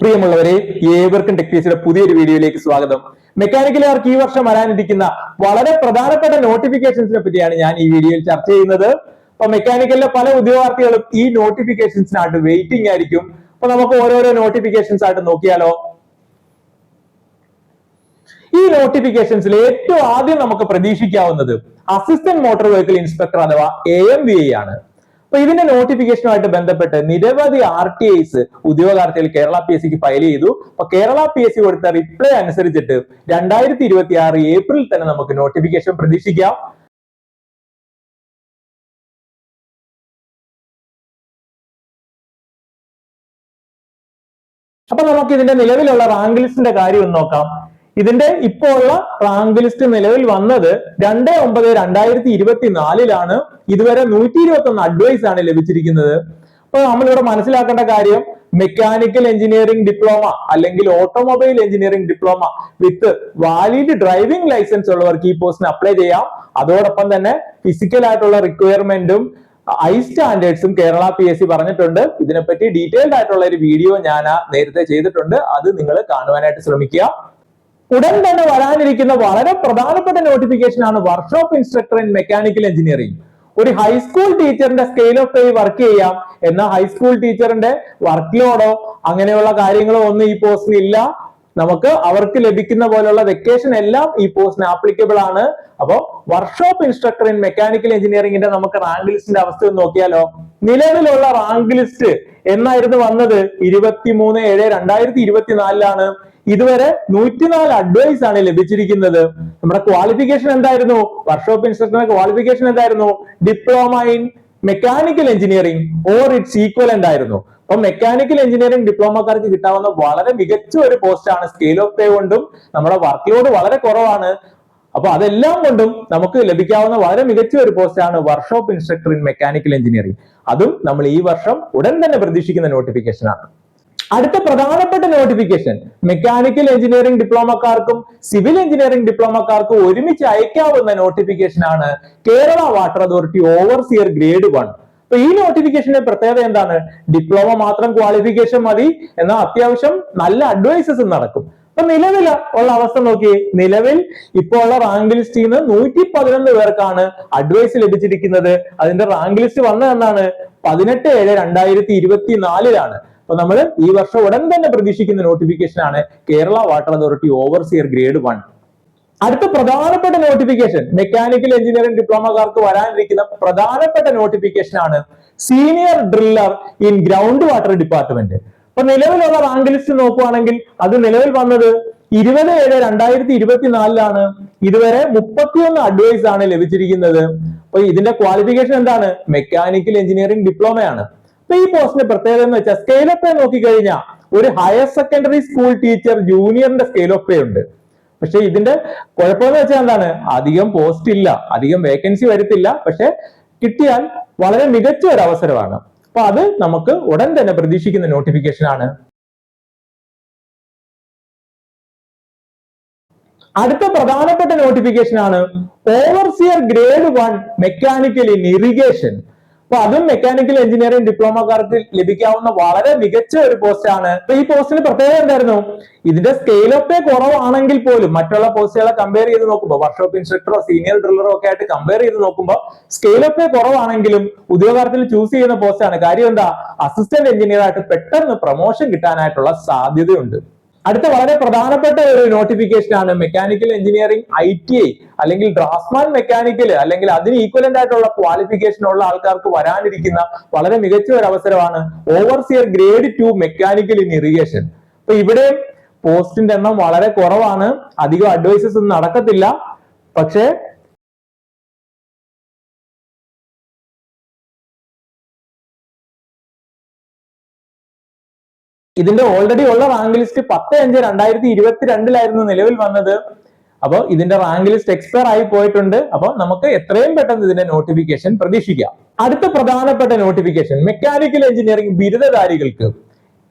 പ്രിയമുള്ളവരെ ഏവർക്കും ടെക്നീസിയുടെ പുതിയൊരു വീഡിയോയിലേക്ക് സ്വാഗതം. മെക്കാനിക്കൽ വർക്ക് ഈ വർഷം വരാനിരിക്കുന്ന വളരെ പ്രധാനപ്പെട്ട നോട്ടിഫിക്കേഷൻസിനെ പറ്റിയാണ് ഞാൻ ഈ വീഡിയോയിൽ ചർച്ച ചെയ്യുന്നത്. അപ്പൊ മെക്കാനിക്കലിലെ പല ഉദ്യോഗാർത്ഥികളും ഈ നോട്ടിഫിക്കേഷൻസിനായിട്ട് വെയിറ്റിംഗ് ആയിരിക്കും. അപ്പൊ നമുക്ക് ഓരോരോ നോട്ടിഫിക്കേഷൻസ് ആയിട്ട് നോക്കിയാലോ? ഈ നോട്ടിഫിക്കേഷൻസിൽ ഏറ്റവും ആദ്യം നമുക്ക് പ്രതീക്ഷിക്കാവുന്നത് അസിസ്റ്റന്റ് മോട്ടോർ വെഹിക്കിൾ ഇൻസ്പെക്ടർ അഥവാ എ എം വി ആണ്. അപ്പൊ ഇതിന്റെ നോട്ടിഫിക്കേഷനുമായിട്ട് ബന്ധപ്പെട്ട് നിരവധി ആർ ടി ഐസ് ഉദ്യോഗാർത്ഥികൾ കേരള പി എസ് സിക്ക് ഫയൽ ചെയ്തു. അപ്പൊ കേരള പി എസ് സി കൊടുത്ത റിപ്ലൈ അനുസരിച്ചിട്ട് രണ്ടായിരത്തി ഇരുപത്തി ആറ് ഏപ്രിൽ തന്നെ നമുക്ക് നോട്ടിഫിക്കേഷൻ പ്രതീക്ഷിക്കാം. അപ്പൊ നമുക്ക് ഇതിന്റെ നിലവിലുള്ള റാങ്ക് ലിസ്റ്റിന്റെ കാര്യം ഒന്ന് നോക്കാം. ഇതിന്റെ ഇപ്പോ ഉള്ള റാങ്ക് ലിസ്റ്റ് നിലവിൽ വന്നത് രണ്ട് ഒമ്പത് രണ്ടായിരത്തി ഇരുപത്തിനാലിലാണ് ഇതുവരെ നൂറ്റി ഇരുപത്തി ഒന്ന് അഡ്വൈസ് ആണ് ലഭിച്ചിരിക്കുന്നത്. അപ്പൊ നമ്മളിവിടെ മനസ്സിലാക്കേണ്ട കാര്യം മെക്കാനിക്കൽ എഞ്ചിനീയറിംഗ് ഡിപ്ലോമ അല്ലെങ്കിൽ automobile engineering diploma with valid driving licence ഉള്ളവർക്ക് ഈ പോസ്റ്റിന് അപ്ലൈ ചെയ്യാം. അതോടൊപ്പം തന്നെ ഫിസിക്കൽ ആയിട്ടുള്ള റിക്വയർമെന്റും ഐ സ്റ്റാൻഡേർഡ്സും കേരള പി എസ് സി പറഞ്ഞിട്ടുണ്ട്. ഇതിനെപ്പറ്റി ഡീറ്റെയിൽഡ് ആയിട്ടുള്ള ഒരു വീഡിയോ ഞാൻ നേരത്തെ ചെയ്തിട്ടുണ്ട്. അത് നിങ്ങൾ കാണുവാനായിട്ട് ശ്രമിക്കുക. ഉടൻ തന്നെ വരാനിരിക്കുന്ന വളരെ പ്രധാനപ്പെട്ട നോട്ടിഫിക്കേഷൻ ആണ് workshop instructor in mechanical engineering ഒരു ഹൈസ്കൂൾ ടീച്ചറിന്റെ സ്കെയിൽ ഓഫ് പേ വർക്ക് ചെയ്യാം. എന്നാൽ ഹൈസ്കൂൾ ടീച്ചറിന്റെ വർക്ക് ലോഡോ അങ്ങനെയുള്ള കാര്യങ്ങളോ ഒന്നും ഈ പോസ്റ്റിന് ഇല്ല. നമുക്ക് അവർക്ക് ലഭിക്കുന്ന പോലുള്ള വെക്കേഷൻ എല്ലാം ഈ പോസ്റ്റിന് ആപ്ലിക്കബിൾ ആണ്. അപ്പോ വർക്ക്ഷോപ്പ് ഇൻസ്ട്രക്ടർ ഇൻ മെക്കാനിക്കൽ എഞ്ചിനീയറിംഗിന്റെ നമുക്ക് റാങ്ക് ലിസ്റ്റിന്റെ അവസ്ഥ നോക്കിയാലോ? നിലവിലുള്ള റാങ്ക് ലിസ്റ്റ് എന്നായിരുന്നു വന്നത് ഇരുപത്തിമൂന്ന് ഏഴ് രണ്ടായിരത്തി ഇരുപത്തിനാലിലാണ്. ഇതുവരെ നൂറ്റിനാല് അഡ്വൈസ് ആണ് ലഭിച്ചിരിക്കുന്നത്. നമ്മുടെ ക്വാളിഫിക്കേഷൻ എന്തായിരുന്നു? വർക്ക്ഷോപ്പ് ഇൻസ്ട്രക്ടറിന്റെ ക്വാളിഫിക്കേഷൻ എന്തായിരുന്നു? Diploma in mechanical engineering or its equivalent ആയിരുന്നു. അപ്പൊ മെക്കാനിക്കൽ എഞ്ചിനീയറിംഗ് ഡിപ്ലോമക്കാർക്ക് കിട്ടാവുന്ന വളരെ മികച്ച ഒരു പോസ്റ്റ് ആണ് സ്കെയിൽ ഓഫ് പേ കൊണ്ടും നമ്മുടെ വർക്ക് ലോഡ് വളരെ കുറവാണ്. അപ്പൊ അതെല്ലാം കൊണ്ടും നമുക്ക് ലഭിക്കാവുന്ന വളരെ മികച്ച ഒരു പോസ്റ്റ് ആണ് workshop instructor in mechanical engineering അതും നമ്മൾ ഈ വർഷം ഉടൻ തന്നെ പ്രതീക്ഷിക്കുന്ന നോട്ടിഫിക്കേഷൻ ആണ്. അടുത്ത പ്രധാനപ്പെട്ട നോട്ടിഫിക്കേഷൻ മെക്കാനിക്കൽ എഞ്ചിനീയറിംഗ് ഡിപ്ലോമക്കാർക്കും സിവിൽ എഞ്ചിനീയറിംഗ് ഡിപ്ലോമക്കാർക്കും ഒരുമിച്ച് അയക്കാവുന്ന നോട്ടിഫിക്കേഷൻ ആണ് Kerala water authority overseer grade one അപ്പൊ ഈ നോട്ടിഫിക്കേഷന്റെ പ്രത്യേകത എന്താണ്? ഡിപ്ലോമ മാത്രം ക്വാളിഫിക്കേഷൻ മതി എന്നാൽ അത്യാവശ്യം നല്ല അഡ്വൈസസും നടക്കും. അപ്പൊ നിലവിൽ ഉള്ള അവസ്ഥ നോക്കിയേ നിലവിൽ ഇപ്പോൾ ഉള്ള റാങ്ക് ലിസ്റ്റിൽ നിന്ന് നൂറ്റി പതിനൊന്ന് പേർക്കാണ് അഡ്വൈസ് ലഭിച്ചിരിക്കുന്നത്. അതിന്റെ റാങ്ക് ലിസ്റ്റ് വന്നത് എന്നാണ് പതിനെട്ട് ഏഴ് രണ്ടായിരത്തി ഇരുപത്തി നാലിലാണ് അപ്പൊ നമ്മൾ ഈ വർഷം ഉടൻ തന്നെ പ്രതീക്ഷിക്കുന്ന നോട്ടിഫിക്കേഷൻ ആണ് Kerala water authority overseer grade one അടുത്ത പ്രധാനപ്പെട്ട നോട്ടിഫിക്കേഷൻ മെക്കാനിക്കൽ എഞ്ചിനീയറിംഗ് ഡിപ്ലോമക്കാർക്ക് വരാനിരിക്കുന്ന പ്രധാനപ്പെട്ട നോട്ടിഫിക്കേഷൻ ആണ് senior driller in ground water department അപ്പൊ നിലവിലുള്ള റാങ്ക് ലിസ്റ്റ് നോക്കുവാണെങ്കിൽ അത് നിലവിൽ വന്നത് ഇരുപത് ഏഴ് രണ്ടായിരത്തി ഇരുപത്തിനാലിലാണ്. ഇതുവരെ മുപ്പത്തിയൊന്ന് അഡ്വൈസ് ആണ് ലഭിച്ചിരിക്കുന്നത്. അപ്പൊ ഇതിന്റെ ക്വാളിഫിക്കേഷൻ എന്താണ്? മെക്കാനിക്കൽ എഞ്ചിനീയറിംഗ് ഡിപ്ലോമയാണ് ഈ പോസ്റ്റിന്റെ പ്രത്യേകത എന്ന് വെച്ചാൽ സ്കെയിൽ ഓഫ് പേ നോക്കിക്കഴിഞ്ഞാൽ ഒരു ഹയർ സെക്കൻഡറി സ്കൂൾ ടീച്ചർ ജൂനിയറിന്റെ സ്കെയിൽ ഓഫ് പേ ഉണ്ട്. പക്ഷെ ഇതിന്റെ കുഴപ്പമെന്ന് വെച്ചാൽ എന്താണ്? അധികം പോസ്റ്റ് ഇല്ല. അധികം വേക്കൻസി വരത്തില്ല. പക്ഷെ കിട്ടിയാൽ വളരെ മികച്ച ഒരു അവസരമാണ്. അപ്പൊ അത് നമുക്ക് ഉടൻ തന്നെ പ്രതീക്ഷിക്കുന്ന നോട്ടിഫിക്കേഷൻ ആണ്. അടുത്ത പ്രധാനപ്പെട്ട നോട്ടിഫിക്കേഷൻ ആണ്. Overseer grade one mechanical in irrigation അപ്പൊ അതും മെക്കാനിക്കൽ എഞ്ചിനീയറിംഗ് ഡിപ്ലോമക്കാർക്ക് ലഭിക്കാവുന്ന വളരെ മികച്ച ഒരു പോസ്റ്റ് ആണ്. അപ്പൊ ഈ പോസ്റ്റിന് പ്രത്യേകത എന്തായിരുന്നു? ഇതിന്റെ സ്കെയിൽ ഓഫ് പേ കുറവാണെങ്കിൽ പോലും മറ്റുള്ള പോസ്റ്റുകളെ കമ്പയർ ചെയ്ത് നോക്കുമ്പോൾ വർക്ക്ഷോപ്പ് ഇൻസ്ട്രക്ടറോ സീനിയർ ഡ്രില്ലറോ ഒക്കെ ആയിട്ട് കമ്പയർ ചെയ്ത് നോക്കുമ്പോൾ സ്കെയിൽ ഓഫ് പേ കുറവാണെങ്കിലും ഉദ്യോഗാർത്ഥികൾ ചൂസ് ചെയ്യുന്ന പോസ്റ്റാണ് കാര്യം എന്താ? അസിസ്റ്റന്റ് എഞ്ചിനീയർ ആയിട്ട് പെട്ടെന്ന് പ്രൊമോഷൻ കിട്ടാനായിട്ടുള്ള സാധ്യതയുണ്ട്. അടുത്ത വളരെ പ്രധാനപ്പെട്ട ഒരു നോട്ടിഫിക്കേഷൻ ആണ് mechanical engineering I T I അല്ലെങ്കിൽ ഡ്രാഫ്റ്റ്മാൻ മെക്കാനിക്കൽ അല്ലെങ്കിൽ അതിന് ഈക്വലന്റ് ആയിട്ടുള്ള ക്വാളിഫിക്കേഷൻ ഉള്ള ആൾക്കാർക്ക് വരാനിരിക്കുന്ന വളരെ മികച്ച ഒരു അവസരമാണ് overseer grade two mechanical in irrigation അപ്പൊ ഇവിടെ പോസ്റ്റിന്റെ എണ്ണം വളരെ കുറവാണ്. അധികം അഡ്വൈസസ് ഒന്നും നടക്കത്തില്ല. പക്ഷേ ഇതിന്റെ ഓൾറെഡി ഉള്ള റാങ്ക് ലിസ്റ്റ് പത്ത് അഞ്ച് രണ്ടായിരത്തി ഇരുപത്തിരണ്ടിലായിരുന്നു നിലവിൽ വന്നത്. അപ്പോൾ ഇതിന്റെ റാങ്ക് ലിസ്റ്റ് എക്സ്പയർ ആയി പോയിട്ടുണ്ട്. അപ്പോൾ നമുക്ക് എത്രയും പെട്ടെന്ന് ഇതിന്റെ നോട്ടിഫിക്കേഷൻ പ്രതീക്ഷിക്കാം. അടുത്ത പ്രധാനപ്പെട്ട നോട്ടിഫിക്കേഷൻ മെക്കാനിക്കൽ എഞ്ചിനീയറിംഗ് ബിരുദധാരികൾക്ക്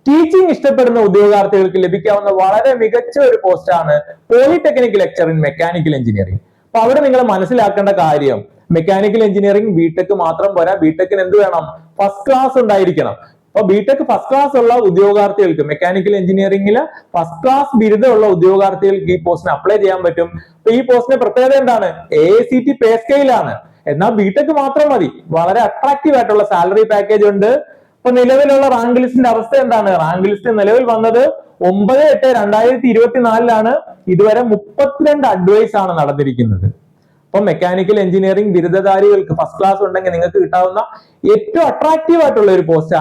ടീച്ചിങ് ഇഷ്ടപ്പെടുന്ന ഉദ്യോഗാർത്ഥികൾക്ക് ലഭിക്കാവുന്ന വളരെ മികച്ച ഒരു പോസ്റ്റാണ് polytechnic lecturer in mechanical engineering അപ്പൊ അവിടെ നിങ്ങൾ മനസ്സിലാക്കേണ്ട കാര്യം മെക്കാനിക്കൽ എഞ്ചിനീയറിംഗ് ബിടെക് മാത്രം പോരാ ബിടെക്കിന് എന്ത് വേണം? ഫസ്റ്റ് ക്ലാസ് ഉണ്ടായിരിക്കണം. അപ്പൊ ബിടെക് ഫസ്റ്റ് ക്ലാസ് ഉള്ള ഉദ്യോഗാർത്ഥികൾക്ക് മെക്കാനിക്കൽ എഞ്ചിനീയറിംഗിൽ ഫസ്റ്റ് ക്ലാസ് ബിരുദമുള്ള ഉദ്യോഗാർത്ഥികൾക്ക് ഈ പോസ്റ്റിന് അപ്ലൈ ചെയ്യാൻ പറ്റും. അപ്പൊ ഈ പോസ്റ്റിന്റെ പ്രത്യേകത എന്താണ്? എ സി ടി പേ സ്കെയിലാണ് എന്നാൽ ബിടെക് മാത്രം മതി. വളരെ അട്രാക്റ്റീവ് ആയിട്ടുള്ള സാലറി പാക്കേജ് ഉണ്ട്. ഇപ്പൊ നിലവിലുള്ള റാങ്ക് ലിസ്റ്റിന്റെ അവസ്ഥ എന്താണ്? റാങ്ക് ലിസ്റ്റ് നിലവിൽ വന്നത് ഒമ്പത് എട്ട് രണ്ടായിരത്തി ഇരുപത്തിനാലിലാണ് ഇതുവരെ മുപ്പത്തിരണ്ട് അഡ്വൈസ് ആണ് നടന്നിരിക്കുന്നത്. അപ്പൊ മെക്കാനിക്കൽ എഞ്ചിനീയറിംഗ് ബിരുദധാരികൾക്ക് ഫസ്റ്റ് ക്ലാസ് ഉണ്ടെങ്കിൽ നിങ്ങൾക്ക് കിട്ടാവുന്ന ഏറ്റവും അട്രാക്റ്റീവ് ആയിട്ടുള്ള ഒരു പോസ്റ്റ്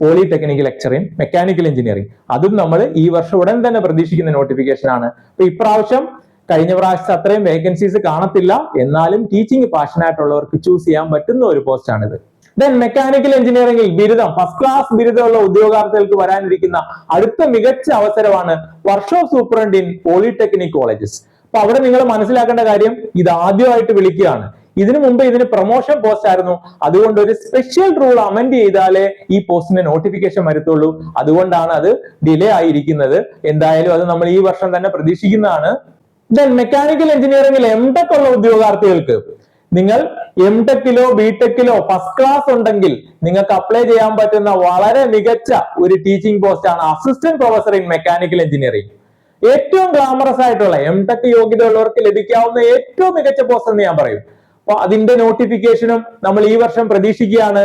ആണ് പോളിടെക്നിക്കൽ ലെക്ചർ മെക്കാനിക്കൽ എഞ്ചിനീയറിംഗ് അതും നമ്മൾ ഈ വർഷം ഉടൻ തന്നെ പ്രതീക്ഷിക്കുന്ന നോട്ടിഫിക്കേഷൻ ആണ്. അപ്പൊ ഇപ്രാവശ്യം കഴിഞ്ഞ പ്രാവശ്യത്തെ അത്രയും വേക്കൻസീസ് കാണത്തില്ല. എന്നാലും ടീച്ചിങ് പാഷൻ ആയിട്ടുള്ളവർക്ക് ചൂസ് ചെയ്യാൻ പറ്റുന്ന ഒരു പോസ്റ്റ് ആണിത്. ദെൻ മെക്കാനിക്കൽ എഞ്ചിനീയറിംഗിൽ ബിരുദം ഫസ്റ്റ് ക്ലാസ് ബിരുദമുള്ള ഉദ്യോഗാർത്ഥികൾക്ക് വരാനിരിക്കുന്ന അടുത്ത മികച്ച അവസരമാണ് workshop superintendent in polytechnic colleges അപ്പൊ അവിടെ നിങ്ങൾ മനസ്സിലാക്കേണ്ട കാര്യം ഇത് ആദ്യമായിട്ട് വിളിക്കുകയാണ്. ഇതിനു മുമ്പ് ഇതിന് പ്രൊമോഷൻ പോസ്റ്റ് ആയിരുന്നു. അതുകൊണ്ട് ഒരു സ്പെഷ്യൽ റൂൾ അമെന്റ് ചെയ്താലേ ഈ പോസ്റ്റിന് നോട്ടിഫിക്കേഷൻ വരത്തുള്ളൂ. അതുകൊണ്ടാണ് അത് ഡിലേ ആയിരിക്കുന്നത്. എന്തായാലും അത് നമ്മൾ ഈ വർഷം തന്നെ പ്രതീക്ഷിക്കുന്നതാണ്. ദെൻ മെക്കാനിക്കൽ എഞ്ചിനീയറിംഗിൽ എം ടെക് ഉള്ള ഉദ്യോഗാർത്ഥികൾക്ക് നിങ്ങൾ എം ടെക്കിലോ ബി ടെക്കിലോ ഫസ്റ്റ് ക്ലാസ് ഉണ്ടെങ്കിൽ നിങ്ങൾക്ക് അപ്ലൈ ചെയ്യാൻ പറ്റുന്ന വളരെ മികച്ച ഒരു ടീച്ചിങ് പോസ്റ്റ് ആണ് assistant professor in mechanical engineering ഏറ്റവും ഗ്ലാമറസ് ആയിട്ടുള്ള എം ടെക് യോഗ്യത ഉള്ളവർക്ക് ലഭിക്കാവുന്ന ഏറ്റവും മികച്ച പോസ്റ്റ് എന്ന് ഞാൻ പറയും. അപ്പൊ അതിന്റെ നോട്ടിഫിക്കേഷനും നമ്മൾ ഈ വർഷം പ്രതീക്ഷിക്കുകയാണ്.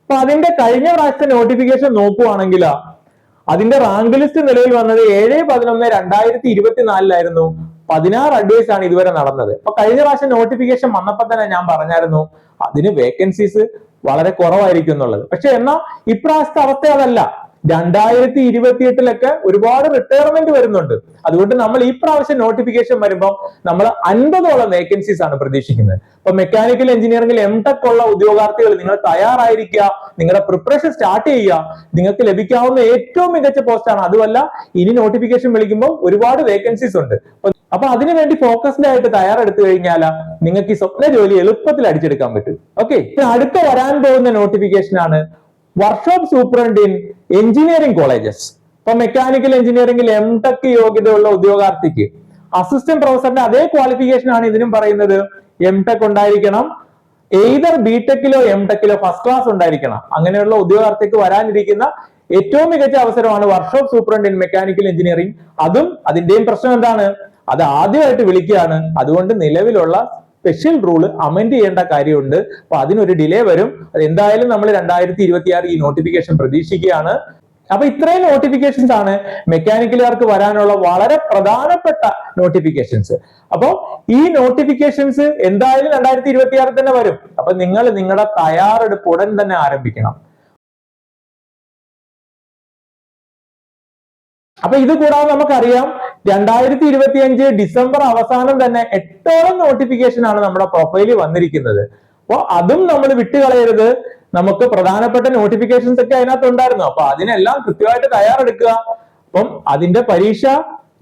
അപ്പൊ അതിന്റെ കഴിഞ്ഞ പ്രാവശ്യത്തെ നോട്ടിഫിക്കേഷൻ നോക്കുവാണെങ്കിൽ അതിന്റെ റാങ്ക് ലിസ്റ്റ് നിലവിൽ വന്നത് ഏഴ് പതിനൊന്ന് രണ്ടായിരത്തി ഇരുപത്തിനാലിലായിരുന്നു പതിനാറ് അഡ്വൈസ് ആണ് ഇതുവരെ നടന്നത്. അപ്പൊ കഴിഞ്ഞ പ്രാവശ്യം നോട്ടിഫിക്കേഷൻ വന്നപ്പോൾ തന്നെ ഞാൻ പറഞ്ഞായിരുന്നു അതിന് വേക്കൻസീസ് വളരെ കുറവായിരിക്കും എന്നുള്ളത്. പക്ഷെ എന്നാ ഇപ്രാവശ്യത്തെ അവസ്ഥ അതല്ല. രണ്ടായിരത്തി ഇരുപത്തി എട്ടിലൊക്കെ ഒരുപാട് റിട്ടയർമെന്റ് വരുന്നുണ്ട്. അതുകൊണ്ട് നമ്മൾ ഈ പ്രാവശ്യം നോട്ടിഫിക്കേഷൻ വരുമ്പോൾ നമ്മൾ അൻപതോളം വേക്കൻസീസ് ആണ് പ്രതീക്ഷിക്കുന്നത്. അപ്പൊ മെക്കാനിക്കൽ എഞ്ചിനീയറിംഗിൽ എം ടെക് ഉള്ള ഉദ്യോഗാർത്ഥികൾ നിങ്ങൾ തയ്യാറായിരിക്കുക നിങ്ങളുടെ പ്രിപ്പറേഷൻ സ്റ്റാർട്ട് ചെയ്യുക നിങ്ങൾക്ക് ലഭിക്കാവുന്ന ഏറ്റവും മികച്ച പോസ്റ്റാണ് അതുമല്ല ഇനി നോട്ടിഫിക്കേഷൻ വിളിക്കുമ്പോൾ ഒരുപാട് വേക്കൻസീസ് ഉണ്ട്. അപ്പൊ അതിനുവേണ്ടി ഫോക്കസ്ഡ് ആയിട്ട് തയ്യാറെടുത്തു കഴിഞ്ഞാൽ നിങ്ങൾക്ക് ഈ സ്വപ്ന ജോലി എളുപ്പത്തിൽ അടിച്ചെടുക്കാൻ പറ്റും. ഓക്കെ അടുത്ത വരാൻ പോകുന്ന നോട്ടിഫിക്കേഷൻ ആണ് workshop superintendent in engineering colleges ഇപ്പൊ മെക്കാനിക്കൽ എഞ്ചിനീയറിംഗിൽ എന്തൊക്കെ യോഗ്യതയുള്ള ഉദ്യോഗാർത്ഥിക്ക്? അസിസ്റ്റന്റ് പ്രൊഫസറിന്റെ അതേ ക്വാളിഫിക്കേഷൻ ആണ് ഇതിനും പറയുന്നത്. എം ടെക് ഉണ്ടായിരിക്കണം. എയ്തർ ബി ടെക്കിലോ എം ടെക്കിലോ ഫസ്റ്റ് ക്ലാസ് ഉണ്ടായിരിക്കണം. അങ്ങനെയുള്ള ഉദ്യോഗാർത്ഥിക്ക് വരാനിരിക്കുന്ന ഏറ്റവും മികച്ച അവസരമാണ് workshop superintendent in mechanical engineering അതും അതിന്റെയും പ്രശ്നം എന്താണ്? അത് ആദ്യമായിട്ട് വിളിക്കുകയാണ്. അതുകൊണ്ട് നിലവിലുള്ള സ്പെഷ്യൽ റൂൾ അമെൻഡ് ചെയ്യേണ്ട കാര്യമുണ്ട്. അപ്പൊ അതിനൊരു ഡിലേ വരും. അത് എന്തായാലും നമ്മൾ രണ്ടായിരത്തി ഇരുപത്തി ആറ് ഈ നോട്ടിഫിക്കേഷൻ പ്രതീക്ഷിക്കുകയാണ്. അപ്പൊ ഇത്രയും നോട്ടിഫിക്കേഷൻസ് ആണ് മെക്കാനിക്കലുകാർക്ക് വരാനുള്ള വളരെ പ്രധാനപ്പെട്ട നോട്ടിഫിക്കേഷൻസ് അപ്പൊ ഈ നോട്ടിഫിക്കേഷൻസ് എന്തായാലും രണ്ടായിരത്തി ഇരുപത്തി തന്നെ വരും. അപ്പൊ നിങ്ങൾ നിങ്ങളുടെ തയ്യാറെടുപ്പ് ഉടൻ തന്നെ ആരംഭിക്കണം. അപ്പൊ ഇത് കൂടാതെ നമുക്കറിയാം രണ്ടായിരത്തി ഇരുപത്തി അഞ്ച് ഡിസംബർ അവസാനം തന്നെ എട്ടോളം നോട്ടിഫിക്കേഷൻ ആണ് നമ്മുടെ പ്രൊഫൈലിൽ വന്നിരിക്കുന്നത്. അപ്പോൾ അതും നമ്മൾ വിട്ടുകളയരുത്. നമുക്ക് പ്രധാനപ്പെട്ട നോട്ടിഫിക്കേഷൻസ് ഒക്കെ അതിനകത്ത് ഉണ്ടായിരുന്നു അപ്പൊ അതിനെല്ലാം കൃത്യമായിട്ട് തയ്യാറെടുക്കുക. അപ്പം അതിന്റെ പരീക്ഷ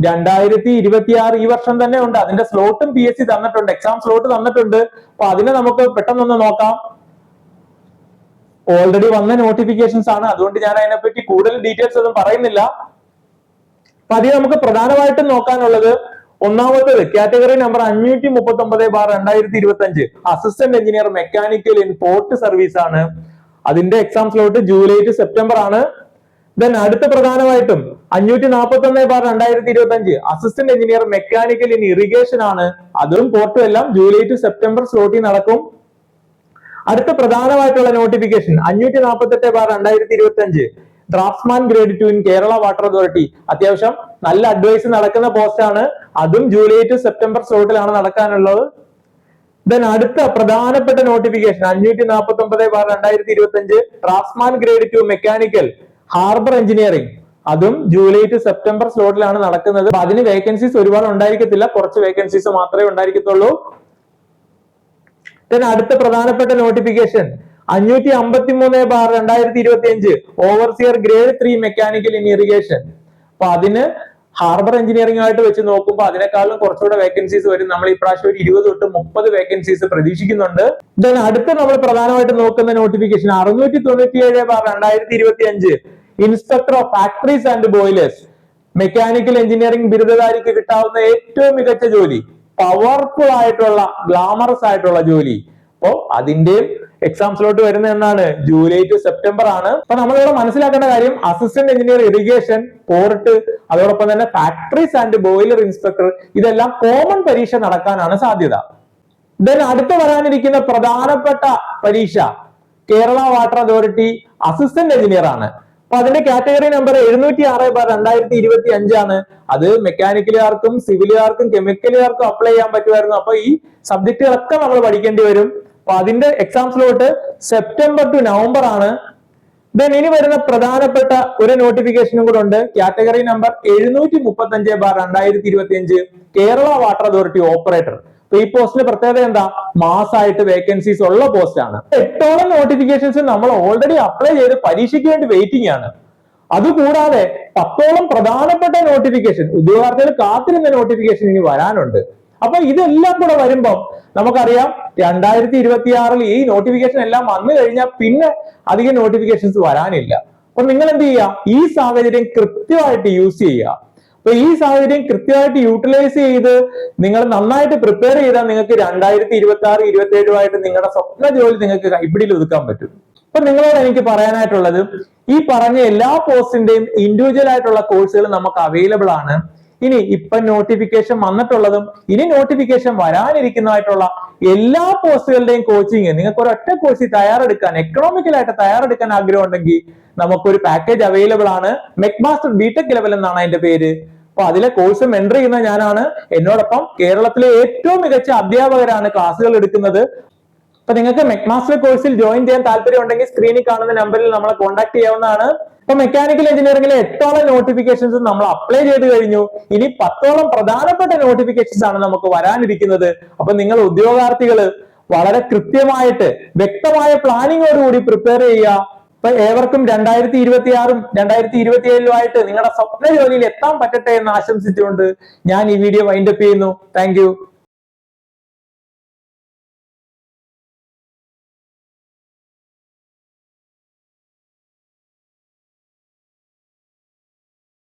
രണ്ടായിരത്തി ഇരുപത്തി ആറ് ഈ വർഷം തന്നെ ഉണ്ട്. അതിന്റെ സ്ലോട്ടും പി എസ് സി തന്നിട്ടുണ്ട്. എക്സാം സ്ലോട്ട് തന്നിട്ടുണ്ട്. അപ്പൊ അതിനെ നമുക്ക് പെട്ടെന്നൊന്ന് നോക്കാം. ഓൾറെഡി വന്ന നോട്ടിഫിക്കേഷൻസ് ആണ്. അതുകൊണ്ട് ഞാൻ അതിനെപ്പറ്റി കൂടുതൽ ഡീറ്റെയിൽസ് ഒന്നും പറയുന്നില്ല. അപ്പൊ അതിൽ നമുക്ക് പ്രധാനമായിട്ടും നോക്കാനുള്ളത് ഒന്നാമത്തത് കാറ്റഗറി നമ്പർ അഞ്ഞൂറ്റി മുപ്പത്തി ഒമ്പത് ബാർ രണ്ടായിരത്തി ഇരുപത്തി അഞ്ച് assistant engineer mechanical in port service ആണ്. അതിന്റെ exam slot July to September ആണ്. ദെൻ അടുത്ത പ്രധാനമായിട്ടും അഞ്ഞൂറ്റി നാൽപ്പത്തി ഒന്ന് ബാർ രണ്ടായിരത്തി ഇരുപത്തി അഞ്ച് assistant engineer mechanical in irrigation ആണ്. അതും പോർട്ടും എല്ലാം ജൂലൈ ടു സെപ്റ്റംബർ സ്ലോട്ടിൽ നടക്കും. അടുത്ത പ്രധാനമായിട്ടുള്ള നോട്ടിഫിക്കേഷൻ അഞ്ഞൂറ്റി നാൽപ്പത്തി എട്ട് ബാർ രണ്ടായിരത്തി ഇരുപത്തി അഞ്ച് draftsman grade two in Kerala water authority അത്യാവശ്യം നല്ല അഡ്വൈസ് നടക്കുന്ന പോസ്റ്റ് ആണ്. അതും ജൂലൈ ടു സെപ്റ്റംബർ സ്ലോട്ടിലാണ് നടക്കാനുള്ളത്. ദെൻ അടുത്ത പ്രധാനപ്പെട്ട നോട്ടിഫിക്കേഷൻ അഞ്ഞൂറ്റി നാൽപ്പത്തി ഒമ്പത് ബാർ രണ്ടായിരത്തി ഇരുപത്തി അഞ്ച് draftsman grade two mechanical harbour engineering അതും ജൂലൈ ടു സെപ്റ്റംബർ സ്ലോട്ടിലാണ് നടക്കുന്നത്. അതിന് വേക്കൻസീസ് ഒരുപാട് ഉണ്ടായിരിക്കത്തില്ല. കുറച്ച് വേക്കൻസീസ് മാത്രമേ ഉണ്ടായിരിക്കത്തുള്ളൂ. Then അടുത്ത പ്രധാനപ്പെട്ട നോട്ടിഫിക്കേഷൻ അഞ്ഞൂറ്റി അമ്പത്തി മൂന്ന് ബാർ രണ്ടായിരത്തി ഇരുപത്തി അഞ്ച് overseer grade three mechanical in irrigation അപ്പൊ അതിന് ഹാർബർ എഞ്ചിനീയറിംഗ് ആയിട്ട് വെച്ച് നോക്കുമ്പോൾ അതിനേക്കാളും കുറച്ചുകൂടെ വേക്കൻസീസ് വരും. നമ്മൾ ഈ പ്രാവശ്യം ഒരു ഇരുപത് തൊട്ട് മുപ്പത് വേക്കൻസീസ് പ്രതീക്ഷിക്കുന്നുണ്ട്. ദെൻ അടുത്ത നമ്മൾ പ്രധാനമായിട്ട് നോക്കുന്ന നോട്ടിഫിക്കേഷൻ അറുന്നൂറ്റി തൊണ്ണൂറ്റി ഏഴ് ബാർ രണ്ടായിരത്തി ഇരുപത്തി അഞ്ച് inspector of factories and boilers mechanical engineering ബിരുദധാരിക്ക് കിട്ടാവുന്ന ഏറ്റവും മികച്ച ജോലി. പവർഫുൾ ആയിട്ടുള്ള ഗ്ലാമറസ് ആയിട്ടുള്ള ജോലി. അപ്പോ അതിന്റെയും എക്സാം സ്ലോട്ട് വരുന്നത് എന്നാണ്. ജൂലൈ ടു സെപ്റ്റംബർ ആണ്. അപ്പൊ നമ്മളിവിടെ മനസ്സിലാക്കേണ്ട കാര്യം അസിസ്റ്റന്റ് എഞ്ചിനീയർ ഇറിഗേഷൻ പോർട്ട് അതോടൊപ്പം തന്നെ ഫാക്ടറീസ് ആൻഡ് ബോയിലർ ഇൻസ്പെക്ടർ ഇതെല്ലാം കോമൺ പരീക്ഷ നടക്കാനാണ് സാധ്യത. ദെൻ അടുത്ത് വരാനിരിക്കുന്ന പ്രധാനപ്പെട്ട പരീക്ഷ Kerala water authority assistant engineer ആണ്. അപ്പൊ അതിന്റെ കാറ്റഗറി നമ്പർ എഴുന്നൂറ്റി ആറ് ബാർ രണ്ടായിരത്തി ഇരുപത്തി അഞ്ചാണ് അത് മെക്കാനിക്കലുകാർക്കും സിവിലുകാർക്കും കെമിക്കലുകാർക്കും അപ്ലൈ ചെയ്യാൻ പറ്റുമായിരുന്നു. അപ്പൊ ഈ സബ്ജക്റ്റുകളൊക്കെ നമ്മൾ പഠിക്കേണ്ടി വരും. അപ്പൊ അതിന്റെ exam slot September to November ആണ്. ദെൻ ഇനി വരുന്ന പ്രധാനപ്പെട്ട ഒരു നോട്ടിഫിക്കേഷനും കൂടെ ഉണ്ട്. കാറ്റഗറി നമ്പർ എഴുന്നൂറ്റി മുപ്പത്തി അഞ്ച് ബാർ രണ്ടായിരത്തി ഇരുപത്തി അഞ്ച് കേരള വാട്ടർ അതോറിറ്റി ഓപ്പറേറ്റർ അപ്പൊ ഈ പോസ്റ്റിന്റെ പ്രത്യേകത എന്താ? മാസമായിട്ട് വേക്കൻസീസ് ഉള്ള പോസ്റ്റ് ആണ്. എട്ടോളം നോട്ടിഫിക്കേഷൻസ് നമ്മൾ ഓൾറെഡി അപ്ലൈ ചെയ്ത് പരീക്ഷയ്ക്ക് വേണ്ടി വെയിറ്റിംഗ് ആണ്. അതുകൂടാതെ പത്തോളം പ്രധാനപ്പെട്ട നോട്ടിഫിക്കേഷൻ ഉദ്യോഗാർത്ഥികൾ കാത്തിരുന്ന നോട്ടിഫിക്കേഷൻ ഇനി വരാനുണ്ട്. അപ്പൊ ഇതെല്ലാം കൂടെ വരുമ്പോൾ നമുക്കറിയാം രണ്ടായിരത്തി ഇരുപത്തി ആറിൽ ഈ നോട്ടിഫിക്കേഷൻ എല്ലാം വന്നു കഴിഞ്ഞാൽ പിന്നെ അധികം നോട്ടിഫിക്കേഷൻസ് വരാനില്ല. അപ്പൊ നിങ്ങൾ എന്ത് ചെയ്യുക? ഈ സാഹചര്യം കൃത്യമായിട്ട് യൂസ് ചെയ്യുക. അപ്പൊ ഈ സാഹചര്യം കൃത്യമായിട്ട് യൂട്ടിലൈസ് ചെയ്ത് നിങ്ങൾ നന്നായിട്ട് പ്രിപ്പയർ ചെയ്താൽ നിങ്ങൾക്ക് രണ്ടായിരത്തി ഇരുപത്തി ആറ് ഇരുപത്തി ഏഴുമായിട്ട് നിങ്ങളുടെ സ്വപ്ന ജോലി നിങ്ങൾക്ക് കൈപ്പിടിയിൽ ഒതുക്കാൻ പറ്റും. അപ്പൊ നിങ്ങളോട് എനിക്ക് പറയാനായിട്ടുള്ളത് ഈ പറഞ്ഞ എല്ലാ പോസ്റ്റിന്റെയും ഇൻഡിവിജ്വൽ ആയിട്ടുള്ള കോഴ്സുകൾ നമുക്ക് അവൈലബിൾ ആണ്. ഇനി ഇപ്പൊ നോട്ടിഫിക്കേഷൻ വന്നിട്ടുള്ളതും ഇനി നോട്ടിഫിക്കേഷൻ വരാനിരിക്കുന്നതായിട്ടുള്ള എല്ലാ പോസ്റ്റുകളുടെയും കോച്ചിങ് നിങ്ങൾക്ക് ഒരൊറ്റ കോഴ്സിൽ തയ്യാറെടുക്കാൻ എക്കണോമിക്കലായിട്ട് തയ്യാറെടുക്കാൻ ആഗ്രഹം ഉണ്ടെങ്കിൽ നമുക്കൊരു പാക്കേജ് അവൈലബിൾ ആണ്. മെക്മാസ്റ്റർ ബിടെക് ലെവൽ എന്നാണ് അതിന്റെ പേര്. അപ്പൊ അതിലെ കോഴ്സ് മെന്റർ ചെയ്യുന്ന ഞാനാണ്. എന്നോടൊപ്പം കേരളത്തിലെ ഏറ്റവും മികച്ച അധ്യാപകരാണ് ക്ലാസ്സുകൾ എടുക്കുന്നത്. അപ്പൊ നിങ്ങൾക്ക് മെക്മാസ്റ്റർ കോഴ്സിൽ ജോയിൻ ചെയ്യാൻ താല്പര്യം ഉണ്ടെങ്കിൽ സ്ക്രീനിൽ കാണുന്ന നമ്പറിൽ നമ്മളെ കോൺടാക്ട് ചെയ്യാവുന്നതാണ്. ഇപ്പൊ മെക്കാനിക്കൽ എഞ്ചിനീയറിംഗിലെ എട്ടോളം നോട്ടിഫിക്കേഷൻസ് നമ്മൾ അപ്ലൈ ചെയ്ത് കഴിഞ്ഞു. ഇനി പത്തോളം പ്രധാനപ്പെട്ട നോട്ടിഫിക്കേഷൻസ് ആണ് നമുക്ക് വരാനിരിക്കുന്നത്. അപ്പൊ നിങ്ങൾ ഉദ്യോഗാർത്ഥികൾ വളരെ കൃത്യമായിട്ട് വ്യക്തമായ പ്ലാനിങ്ങോടുകൂടി പ്രിപ്പയർ ചെയ്യുക. ഇപ്പൊ ഏവർക്കും രണ്ടായിരത്തി ഇരുപത്തി ആറും രണ്ടായിരത്തി ഇരുപത്തി ഏഴിലുമായിട്ട് നിങ്ങളുടെ സ്വപ്ന ജോലിയിൽ എത്താൻ പറ്റട്ടെ എന്ന് ആശംസിച്ചുകൊണ്ട് ഞാൻ ഈ വീഡിയോ വൈൻഡപ്പ് ചെയ്യുന്നു. താങ്ക്